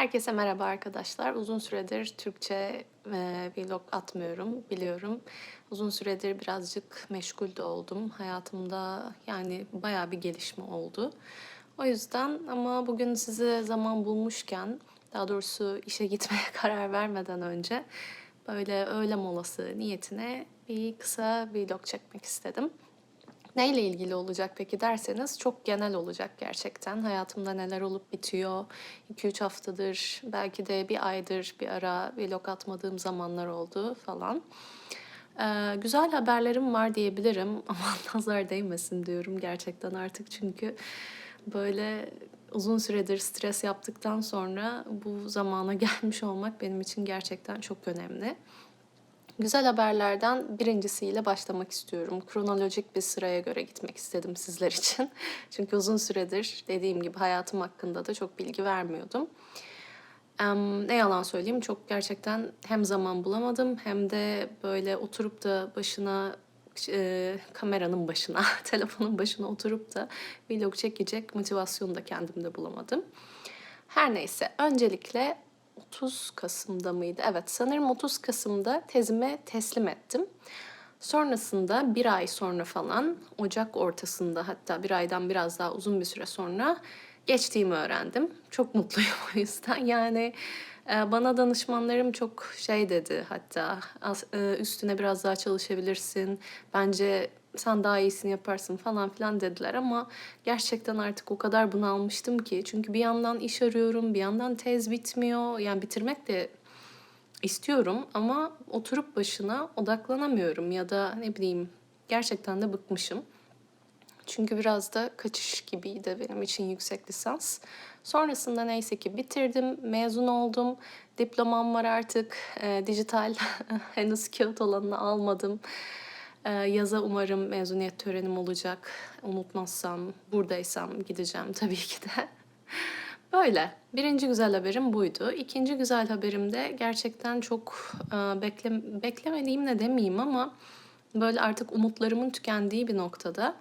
Herkese merhaba arkadaşlar. Uzun süredir Türkçe e, vlog atmıyorum biliyorum. Uzun süredir birazcık meşgul de oldum. Hayatımda yani bayağı bir gelişme oldu. O yüzden ama bugün size zaman bulmuşken, daha doğrusu işe gitmeye karar vermeden önce böyle öğle molası niyetine bir kısa vlog çekmek istedim. Neyle ilgili olacak peki derseniz çok genel olacak gerçekten. Hayatımda neler olup bitiyor. 2-3 haftadır belki de bir aydır bir ara vlog atmadığım zamanlar oldu falan. Ee, güzel haberlerim var diyebilirim ama nazar değmesin diyorum gerçekten artık çünkü böyle uzun süredir stres yaptıktan sonra bu zamana gelmiş olmak benim için gerçekten çok önemli. Güzel haberlerden birincisiyle başlamak istiyorum. Kronolojik bir sıraya göre gitmek istedim sizler için. Çünkü uzun süredir dediğim gibi hayatım hakkında da çok bilgi vermiyordum. Em, ne yalan söyleyeyim çok gerçekten hem zaman bulamadım hem de böyle oturup da başına e, kameranın başına, telefonun başına oturup da vlog çekecek motivasyonu da kendimde bulamadım. Her neyse öncelikle 30 Kasım'da mıydı? Evet sanırım 30 Kasım'da tezime teslim ettim. Sonrasında bir ay sonra falan Ocak ortasında hatta bir aydan biraz daha uzun bir süre sonra geçtiğimi öğrendim. Çok mutluyum o yüzden. Yani bana danışmanlarım çok şey dedi hatta e, üstüne biraz daha çalışabilirsin. Bence sen daha iyisini yaparsın falan filan dediler ama gerçekten artık o kadar bunalmıştım ki. Çünkü bir yandan iş arıyorum, bir yandan tez bitmiyor. Yani bitirmek de istiyorum ama oturup başına odaklanamıyorum ya da ne bileyim gerçekten de bıkmışım. Çünkü biraz da kaçış gibiydi benim için yüksek lisans. Sonrasında neyse ki bitirdim, mezun oldum. Diplomam var artık. E, dijital henüz kağıt olanını almadım. Ee, yaza umarım mezuniyet törenim olacak. Unutmazsam, buradaysam gideceğim tabii ki de. Böyle. Birinci güzel haberim buydu. İkinci güzel haberim de gerçekten çok e, bekle, beklemediğim ne demeyeyim ama böyle artık umutlarımın tükendiği bir noktada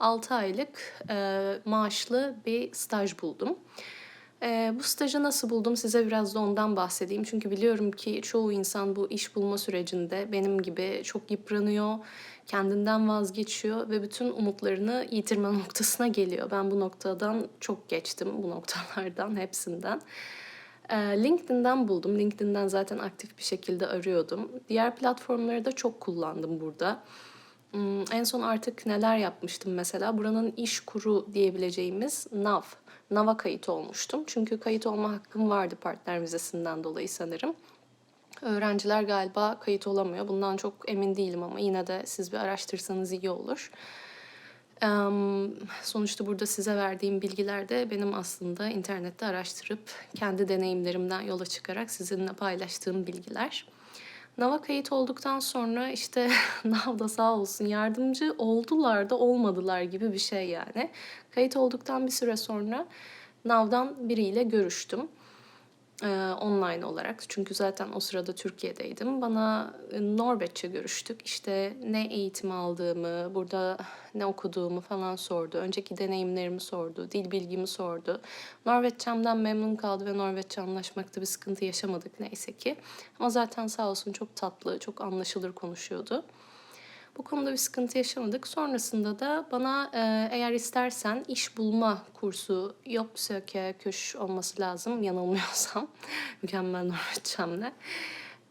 6 aylık e, maaşlı bir staj buldum. E, bu stajı nasıl buldum size biraz da ondan bahsedeyim. Çünkü biliyorum ki çoğu insan bu iş bulma sürecinde benim gibi çok yıpranıyor, kendinden vazgeçiyor ve bütün umutlarını yitirme noktasına geliyor. Ben bu noktadan çok geçtim, bu noktalardan hepsinden. E, LinkedIn'den buldum. LinkedIn'den zaten aktif bir şekilde arıyordum. Diğer platformları da çok kullandım burada. Hmm, en son artık neler yapmıştım mesela? Buranın iş kuru diyebileceğimiz NAV NAV'a kayıt olmuştum. Çünkü kayıt olma hakkım vardı partner vizesinden dolayı sanırım. Öğrenciler galiba kayıt olamıyor. Bundan çok emin değilim ama yine de siz bir araştırsanız iyi olur. Sonuçta burada size verdiğim bilgiler de benim aslında internette araştırıp kendi deneyimlerimden yola çıkarak sizinle paylaştığım bilgiler. Nava kayıt olduktan sonra işte Nav da sağ olsun yardımcı oldular da olmadılar gibi bir şey yani. Kayıt olduktan bir süre sonra Nav'dan biriyle görüştüm e, online olarak. Çünkü zaten o sırada Türkiye'deydim. Bana e, Norveççe görüştük. İşte ne eğitim aldığımı, burada ne okuduğumu falan sordu. Önceki deneyimlerimi sordu, dil bilgimi sordu. Norveççemden memnun kaldı ve Norveççe anlaşmakta bir sıkıntı yaşamadık neyse ki. Ama zaten sağ olsun çok tatlı, çok anlaşılır konuşuyordu. Bu konuda bir sıkıntı yaşamadık. Sonrasında da bana e, eğer istersen iş bulma kursu Yopsöke köş olması lazım yanılmıyorsam. Mükemmel Norveççemle.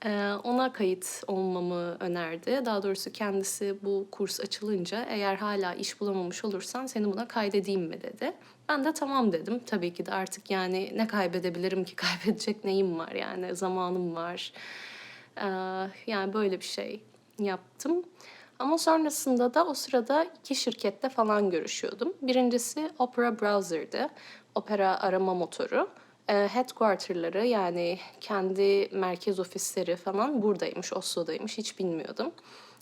E, ona kayıt olmamı önerdi. Daha doğrusu kendisi bu kurs açılınca eğer hala iş bulamamış olursan seni buna kaydedeyim mi dedi. Ben de tamam dedim. Tabii ki de artık yani ne kaybedebilirim ki kaybedecek neyim var yani zamanım var. Ee, yani böyle bir şey yaptım. Ama sonrasında da o sırada iki şirkette falan görüşüyordum. Birincisi Opera Browser'dı. Opera arama motoru. E, headquarter'ları yani kendi merkez ofisleri falan buradaymış, Oslo'daymış. Hiç bilmiyordum.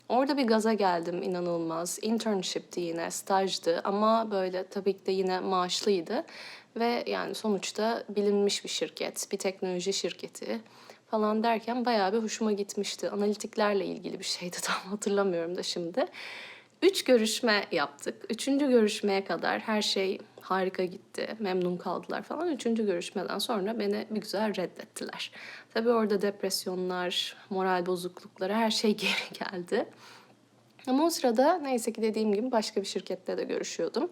Orada bir gaza geldim inanılmaz. Internship'ti yine, stajdı ama böyle tabii ki de yine maaşlıydı. Ve yani sonuçta bilinmiş bir şirket, bir teknoloji şirketi falan derken bayağı bir hoşuma gitmişti. Analitiklerle ilgili bir şeydi tam hatırlamıyorum da şimdi. Üç görüşme yaptık. Üçüncü görüşmeye kadar her şey harika gitti. Memnun kaldılar falan. Üçüncü görüşmeden sonra beni bir güzel reddettiler. Tabii orada depresyonlar, moral bozuklukları her şey geri geldi. Ama o sırada neyse ki dediğim gibi başka bir şirkette de görüşüyordum.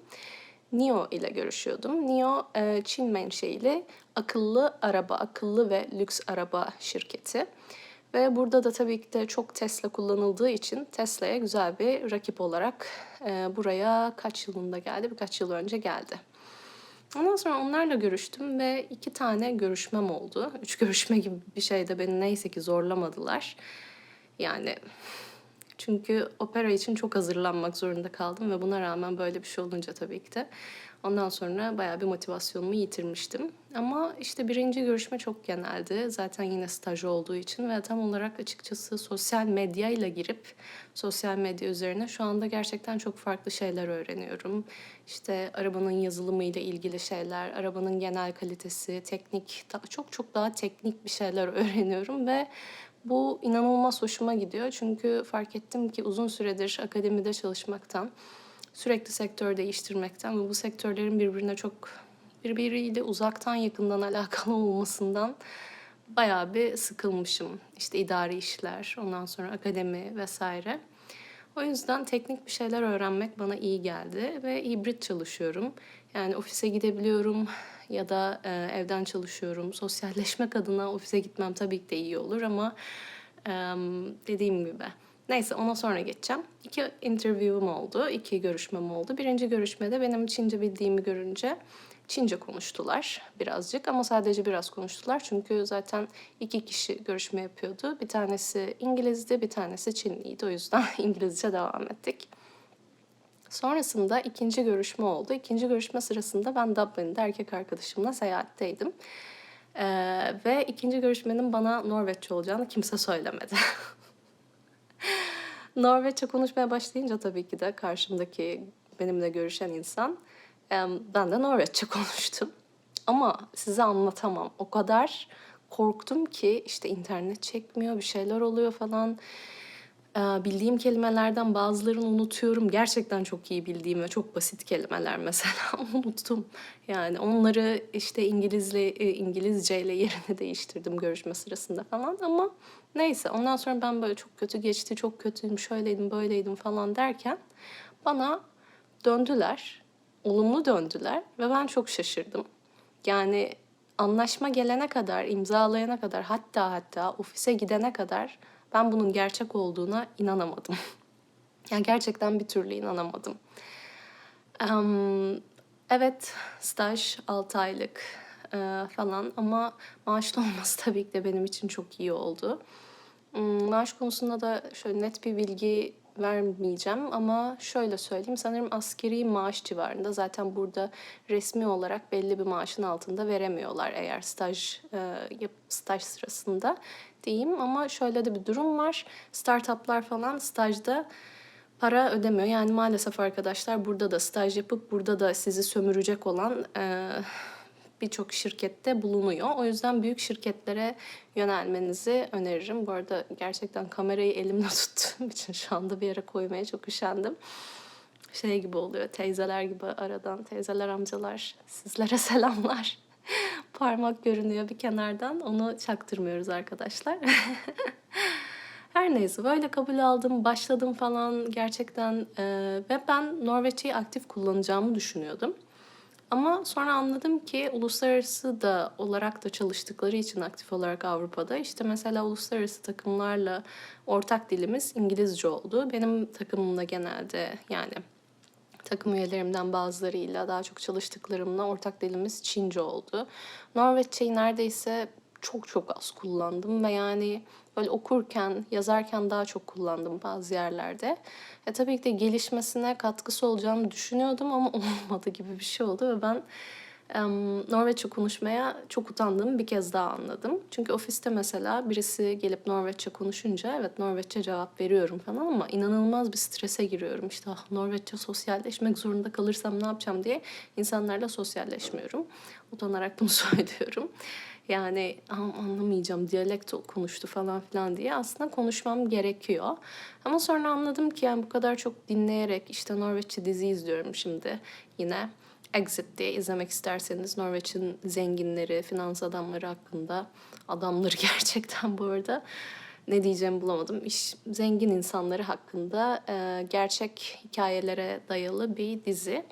NIO ile görüşüyordum. NIO e, Çin menşeili akıllı araba, akıllı ve lüks araba şirketi. Ve burada da tabii ki de çok Tesla kullanıldığı için Tesla'ya güzel bir rakip olarak e, buraya kaç yılında geldi? Birkaç yıl önce geldi. Ondan sonra onlarla görüştüm ve iki tane görüşmem oldu. Üç görüşme gibi bir şeyde beni neyse ki zorlamadılar. Yani çünkü opera için çok hazırlanmak zorunda kaldım ve buna rağmen böyle bir şey olunca tabii ki de ondan sonra bayağı bir motivasyonumu yitirmiştim. Ama işte birinci görüşme çok geneldi. Zaten yine staj olduğu için ve tam olarak açıkçası sosyal medya ile girip sosyal medya üzerine şu anda gerçekten çok farklı şeyler öğreniyorum. İşte arabanın yazılımı ile ilgili şeyler, arabanın genel kalitesi, teknik, çok çok daha teknik bir şeyler öğreniyorum ve bu inanılmaz hoşuma gidiyor. Çünkü fark ettim ki uzun süredir akademide çalışmaktan, sürekli sektör değiştirmekten ve bu sektörlerin birbirine çok birbiriyle uzaktan yakından alakalı olmasından bayağı bir sıkılmışım. İşte idari işler, ondan sonra akademi vesaire. O yüzden teknik bir şeyler öğrenmek bana iyi geldi ve hibrit çalışıyorum. Yani ofise gidebiliyorum ya da e, evden çalışıyorum. Sosyalleşmek adına ofise gitmem tabii ki de iyi olur ama e, dediğim gibi. Neyse ona sonra geçeceğim. İki interview'um oldu, iki görüşmem oldu. Birinci görüşmede benim Çince bildiğimi görünce Çince konuştular birazcık ama sadece biraz konuştular. Çünkü zaten iki kişi görüşme yapıyordu. Bir tanesi İngilizdi, bir tanesi Çinliydi. O yüzden İngilizce devam ettik. Sonrasında ikinci görüşme oldu. İkinci görüşme sırasında ben Dublin'de erkek arkadaşımla seyahatteydim. Ee, ve ikinci görüşmenin bana Norveççe olacağını kimse söylemedi. Norveççe konuşmaya başlayınca tabii ki de karşımdaki benimle görüşen insan ben de Norveççe konuştum. Ama size anlatamam. O kadar korktum ki işte internet çekmiyor, bir şeyler oluyor falan. Bildiğim kelimelerden bazılarını unutuyorum. Gerçekten çok iyi bildiğim ve çok basit kelimeler mesela unuttum. Yani onları işte İngilizle İngilizce ile yerini değiştirdim görüşme sırasında falan ama neyse ondan sonra ben böyle çok kötü geçti, çok kötüydüm, şöyleydim, böyleydim falan derken bana döndüler olumlu döndüler ve ben çok şaşırdım. Yani anlaşma gelene kadar, imzalayana kadar hatta hatta ofise gidene kadar ben bunun gerçek olduğuna inanamadım. yani gerçekten bir türlü inanamadım. Um, evet, staj 6 aylık e, falan ama maaşlı olması tabii ki de benim için çok iyi oldu. Um, maaş konusunda da şöyle net bir bilgi vermeyeceğim ama şöyle söyleyeyim sanırım askeri maaş civarında zaten burada resmi olarak belli bir maaşın altında veremiyorlar eğer staj e, staj sırasında diyeyim ama şöyle de bir durum var startuplar falan stajda para ödemiyor yani maalesef arkadaşlar burada da staj yapıp burada da sizi sömürecek olan e, birçok şirkette bulunuyor. O yüzden büyük şirketlere yönelmenizi öneririm. Bu arada gerçekten kamerayı elimle tuttuğum için şu anda bir yere koymaya çok üşendim. Şey gibi oluyor, teyzeler gibi aradan, teyzeler, amcalar, sizlere selamlar. Parmak görünüyor bir kenardan, onu çaktırmıyoruz arkadaşlar. Her neyse böyle kabul aldım, başladım falan gerçekten e, ve ben Norveç'i aktif kullanacağımı düşünüyordum. Ama sonra anladım ki uluslararası da olarak da çalıştıkları için aktif olarak Avrupa'da işte mesela uluslararası takımlarla ortak dilimiz İngilizce oldu. Benim takımımda genelde yani takım üyelerimden bazılarıyla daha çok çalıştıklarımla ortak dilimiz Çince oldu. Norveççeyi neredeyse çok çok az kullandım ve yani böyle okurken, yazarken daha çok kullandım bazı yerlerde. E tabii ki de gelişmesine katkısı olacağını düşünüyordum ama olmadı gibi bir şey oldu ve ben Norveççe konuşmaya çok utandığımı bir kez daha anladım. Çünkü ofiste mesela birisi gelip Norveççe konuşunca evet Norveççe cevap veriyorum falan ama inanılmaz bir strese giriyorum. İşte ah, Norveççe sosyalleşmek zorunda kalırsam ne yapacağım diye insanlarla sosyalleşmiyorum. Utanarak bunu söylüyorum. Yani anlamayacağım, diyalekt konuştu falan filan diye aslında konuşmam gerekiyor. Ama sonra anladım ki yani bu kadar çok dinleyerek işte Norveççe dizi izliyorum şimdi yine. Exit diye izlemek isterseniz Norveç'in zenginleri, finans adamları hakkında adamları gerçekten bu arada ne diyeceğimi bulamadım. İş, zengin insanları hakkında e, gerçek hikayelere dayalı bir dizi.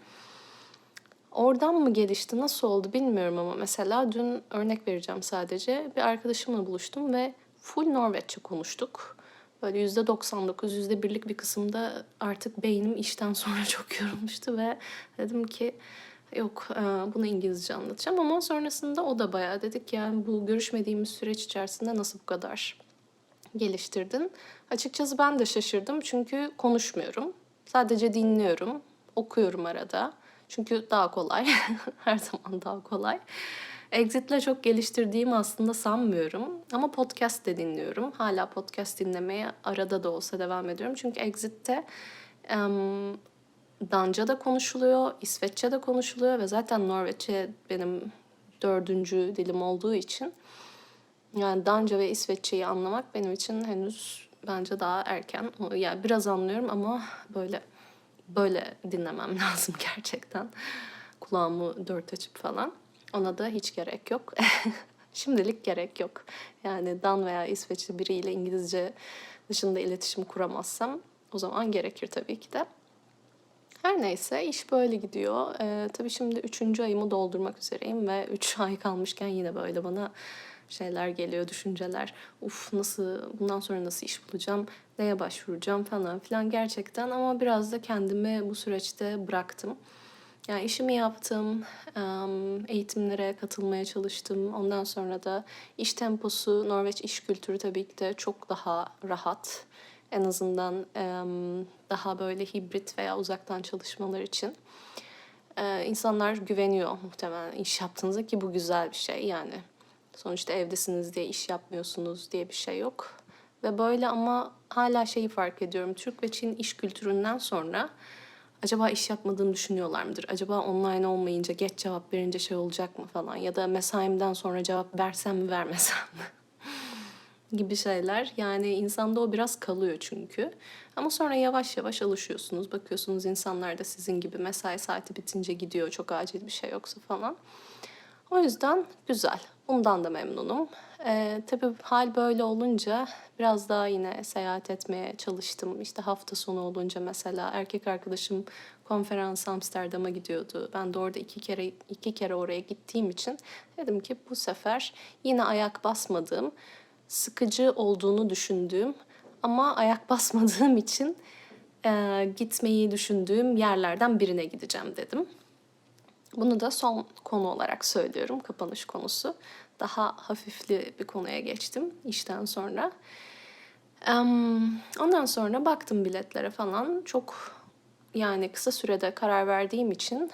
Oradan mı gelişti, nasıl oldu bilmiyorum ama mesela dün örnek vereceğim sadece. Bir arkadaşımla buluştum ve full Norveççe konuştuk. Böyle yüzde 99, yüzde birlik bir kısımda artık beynim işten sonra çok yorulmuştu ve dedim ki yok e, bunu İngilizce anlatacağım ama sonrasında o da bayağı dedik yani bu görüşmediğimiz süreç içerisinde nasıl bu kadar geliştirdin? Açıkçası ben de şaşırdım çünkü konuşmuyorum. Sadece dinliyorum, okuyorum arada. Çünkü daha kolay. Her zaman daha kolay. Exit'le çok geliştirdiğimi aslında sanmıyorum. Ama podcast de dinliyorum. Hala podcast dinlemeye arada da olsa devam ediyorum. Çünkü Exit'te Danca da konuşuluyor, İsveççe de konuşuluyor ve zaten Norveççe benim dördüncü dilim olduğu için yani Danca ve İsveççeyi anlamak benim için henüz bence daha erken. Yani biraz anlıyorum ama böyle böyle dinlemem lazım gerçekten. Kulağımı dört açıp falan. Ona da hiç gerek yok. Şimdilik gerek yok. Yani Dan veya İsveçli biriyle İngilizce dışında iletişim kuramazsam o zaman gerekir tabii ki de. Her neyse iş böyle gidiyor. Ee, tabii şimdi üçüncü ayımı doldurmak üzereyim ve üç ay kalmışken yine böyle bana şeyler geliyor, düşünceler. Uf nasıl, bundan sonra nasıl iş bulacağım, neye başvuracağım falan filan gerçekten. Ama biraz da kendimi bu süreçte bıraktım. Yani işimi yaptım, eğitimlere katılmaya çalıştım. Ondan sonra da iş temposu, Norveç iş kültürü tabii ki de çok daha rahat. En azından daha böyle hibrit veya uzaktan çalışmalar için. insanlar güveniyor muhtemelen iş yaptığınızda ki bu güzel bir şey yani. Sonuçta evdesiniz diye iş yapmıyorsunuz diye bir şey yok. Ve böyle ama hala şeyi fark ediyorum. Türk ve Çin iş kültüründen sonra acaba iş yapmadığını düşünüyorlar mıdır? Acaba online olmayınca geç cevap verince şey olacak mı falan ya da mesaimden sonra cevap versem mi vermesem mi? Gibi şeyler. Yani insanda o biraz kalıyor çünkü. Ama sonra yavaş yavaş alışıyorsunuz. Bakıyorsunuz insanlar da sizin gibi mesai saati bitince gidiyor. Çok acil bir şey yoksa falan. O yüzden güzel. Bundan da memnunum. Ee, tabii hal böyle olunca biraz daha yine seyahat etmeye çalıştım. İşte hafta sonu olunca mesela erkek arkadaşım konferans Amsterdam'a gidiyordu. Ben de orada iki kere iki kere oraya gittiğim için dedim ki bu sefer yine ayak basmadığım, sıkıcı olduğunu düşündüğüm ama ayak basmadığım için e, gitmeyi düşündüğüm yerlerden birine gideceğim dedim. Bunu da son konu olarak söylüyorum, kapanış konusu. Daha hafifli bir konuya geçtim işten sonra. Ondan sonra baktım biletlere falan. Çok yani kısa sürede karar verdiğim için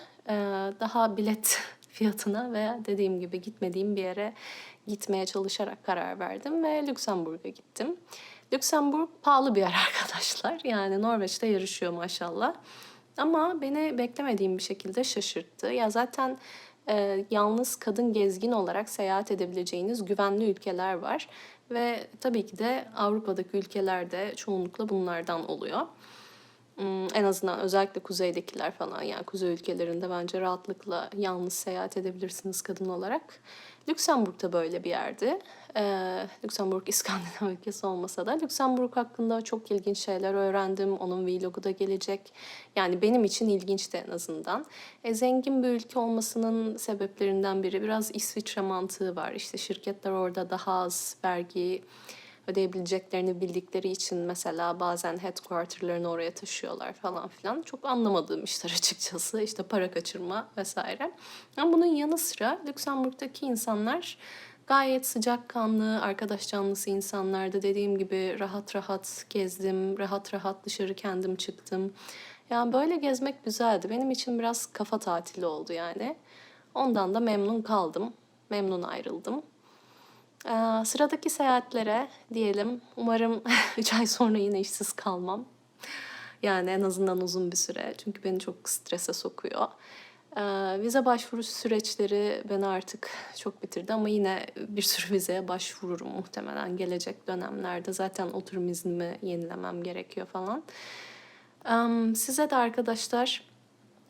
daha bilet fiyatına veya dediğim gibi gitmediğim bir yere gitmeye çalışarak karar verdim ve Lüksemburg'a gittim. Lüksemburg pahalı bir yer arkadaşlar. Yani Norveç'te yarışıyor maşallah. Ama beni beklemediğim bir şekilde şaşırttı. Ya zaten e, yalnız kadın gezgin olarak seyahat edebileceğiniz güvenli ülkeler var. Ve tabii ki de Avrupa'daki ülkelerde çoğunlukla bunlardan oluyor. Hmm, en azından özellikle kuzeydekiler falan yani kuzey ülkelerinde bence rahatlıkla yalnız seyahat edebilirsiniz kadın olarak. Lüksemburg da böyle bir yerdi. Ee, Lüksemburg İskandinav ülkesi olmasa da Lüksemburg hakkında çok ilginç şeyler öğrendim. Onun vlogu da gelecek. Yani benim için ilginçti en azından. E, zengin bir ülke olmasının sebeplerinden biri biraz İsviçre mantığı var. İşte şirketler orada daha az vergi ödeyebileceklerini bildikleri için mesela bazen headquarterlarını oraya taşıyorlar falan filan. Çok anlamadığım işler açıkçası. İşte para kaçırma vesaire. Ama bunun yanı sıra Lüksemburg'daki insanlar gayet sıcakkanlı, arkadaş canlısı insanlardı. Dediğim gibi rahat rahat gezdim, rahat rahat dışarı kendim çıktım. Yani böyle gezmek güzeldi. Benim için biraz kafa tatili oldu yani. Ondan da memnun kaldım. Memnun ayrıldım. Ee, sıradaki seyahatlere diyelim. Umarım 3 ay sonra yine işsiz kalmam. Yani en azından uzun bir süre. Çünkü beni çok strese sokuyor. Ee, vize başvuru süreçleri beni artık çok bitirdi ama yine bir sürü vizeye başvururum muhtemelen gelecek dönemlerde. Zaten oturum iznimi yenilemem gerekiyor falan. Ee, size de arkadaşlar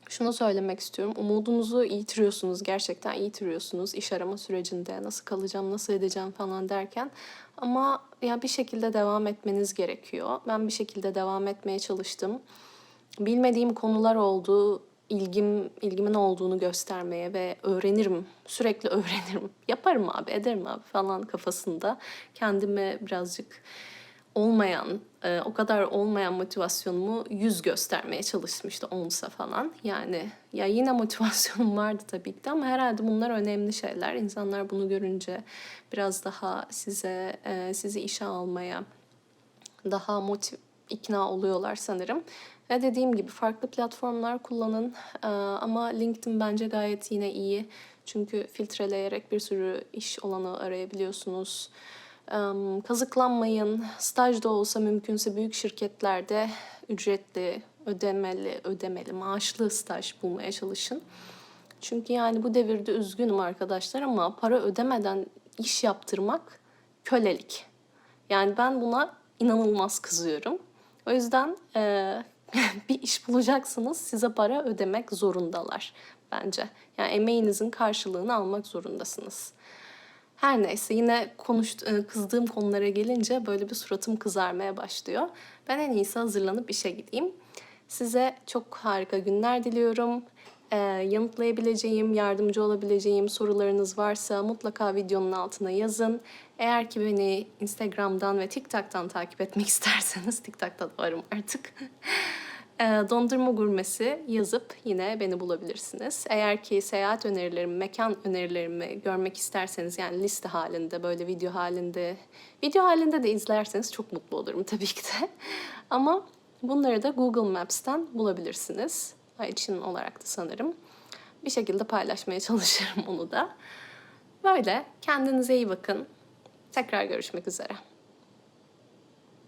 şunu söylemek istiyorum. Umudunuzu yitiriyorsunuz. Gerçekten yitiriyorsunuz iş arama sürecinde. Nasıl kalacağım, nasıl edeceğim falan derken. Ama ya bir şekilde devam etmeniz gerekiyor. Ben bir şekilde devam etmeye çalıştım. Bilmediğim konular oldu. ilgim ilgimin olduğunu göstermeye ve öğrenirim. Sürekli öğrenirim. Yaparım abi, ederim abi falan kafasında. Kendime birazcık olmayan, e, o kadar olmayan motivasyonumu yüz göstermeye çalışmıştı onsa falan. Yani ya yine motivasyonum vardı tabii ki de ama herhalde bunlar önemli şeyler. İnsanlar bunu görünce biraz daha size e, sizi işe almaya daha motiv ikna oluyorlar sanırım. Ve dediğim gibi farklı platformlar kullanın E, ama LinkedIn bence gayet yine iyi. Çünkü filtreleyerek bir sürü iş olanı arayabiliyorsunuz. Kazıklanmayın. Staj da olsa mümkünse büyük şirketlerde ücretli, ödemeli, ödemeli, maaşlı staj bulmaya çalışın. Çünkü yani bu devirde üzgünüm arkadaşlar ama para ödemeden iş yaptırmak kölelik. Yani ben buna inanılmaz kızıyorum. O yüzden e, bir iş bulacaksınız size para ödemek zorundalar bence. Yani emeğinizin karşılığını almak zorundasınız. Her neyse yine konuştu, e, kızdığım konulara gelince böyle bir suratım kızarmaya başlıyor. Ben en iyisi hazırlanıp işe gideyim. Size çok harika günler diliyorum. Ee, yanıtlayabileceğim, yardımcı olabileceğim sorularınız varsa mutlaka videonun altına yazın. Eğer ki beni Instagram'dan ve TikTok'tan takip etmek isterseniz, TikTok'ta da varım artık. Ee, Dondurma gurmesi yazıp yine beni bulabilirsiniz. Eğer ki seyahat önerilerimi, mekan önerilerimi görmek isterseniz yani liste halinde, böyle video halinde, video halinde de izlerseniz çok mutlu olurum tabii ki de. Ama bunları da Google Maps'ten bulabilirsiniz. için olarak da sanırım. Bir şekilde paylaşmaya çalışırım onu da. Böyle kendinize iyi bakın. Tekrar görüşmek üzere.